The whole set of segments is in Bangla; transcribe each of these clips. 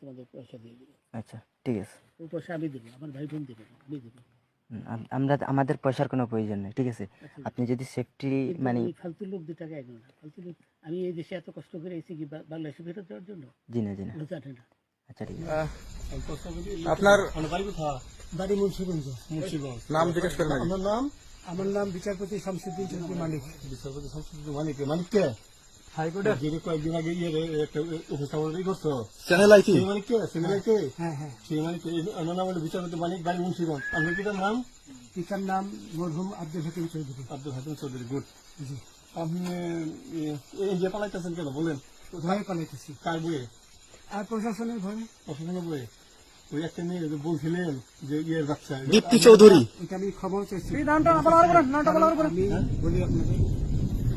তোমাদের পয়সা দিয়ে দেবো। আচ্ছা ঠিক আছে। ওই পয়সা আমি দেবো আমার ভাই বোন দেবে আমি দেবো আমরা আমাদের পয়সার কোনো প্রয়োজন নেই ঠিক আছে? আপনি যদি সেফটি মানে ফালতু লোক দু টাকা একজন ফালতু লোক আমি এই দেশে এত কষ্ট করে এসেছি কি বাংলাদেশে ফেরত দেওয়ার জন্য? জি না জি না। ও জানে না। আচ্ছা ঠিক আছে। আপনার বাড়ি মুন্সিগঞ্জ। নাম জিজ্ঞেস করেন আমার নাম আমার নাম বিচারপতি শামসুদ্দিন চৌধুরী মালিক বিচারপতি শামসুদ্দিন মানিক। মানিক কে? হাইকোর্টের যিনি কয়েকদিন আগে ইয়ে একটা উপস্থাপন করছ চ্যানেল সেই সেই হ্যাঁ হ্যাঁ সেই আমার নাম হলো বিচারপতি মানিক বাড়ি মুন্সিগঞ্জ। আপনার পিতার নাম? পিতার নাম মরহুম আব্দুল হাকিম চৌধুরী। আব্দুল হাকিম চৌধুরী গুড। জি। আপনি এই পালাইতেছেন কেন? বলেন। পালাইতেছি। কার বইয়ে আর প্রশাসনের ভয়ে। প্রশাসনের বইয়ে ওই একটা মেয়ে বলছিলেন যে ইয়ে বাচ্চা। দীপ্তি চৌধুরী। এটা আমি খবর চাইছি। বলি আপনাকে আমি হ্যাঁ হ্যাঁ,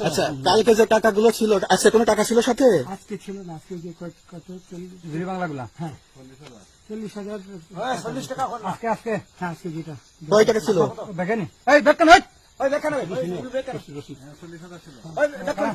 আচ্ছা কালকে যে টাকাগুলো ছিল আজকে কোনো টাকা ছিল সাথে? আজকে ছিল না আজকে যে কত? চল্লিশ বাংলাগুলা? হ্যাঁ। চল্লিশ হাজার। চল্লিশ টাকা আজকে আজকে? হ্যাঁ আজকে যেটা। কয় টাকা ছিল? দেখেনি। এই দেখেন ওই! ওই দেখেন ওই দেখেন।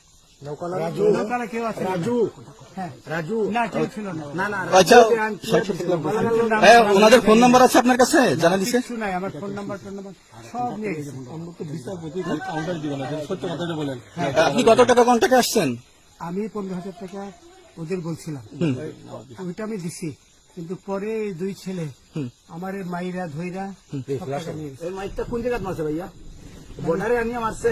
নৌকারা কেউ আছে? রাজু। হ্যাঁ। রাজু। না কেউ ছিল না। না আচ্ছা। ষাট সত্তর লাখ হ্যাঁ ওনাদের ফোন নাম্বার আছে আপনার কাছে? জানা দিছে। কিছু নাই আমার ফোন নাম্বার ফোন নাম্বার সব নিয়ে গেছে। আমরা তো বিচারপতি খালি কাউন্টার দিবেন না যদি সত্য কথাটা বলেন আপনি কত টাকা টাকা আসছেন? আমি পনেরো হাজার টাকা ওদের বলছিলাম। ওইটা আমি দিছি কিন্তু পরে দুই ছেলে আমার এই মাইরা ধইরা কোন জায়গায় মারছে ভাইয়া? বর্ডারে আনিয়ে মারছে?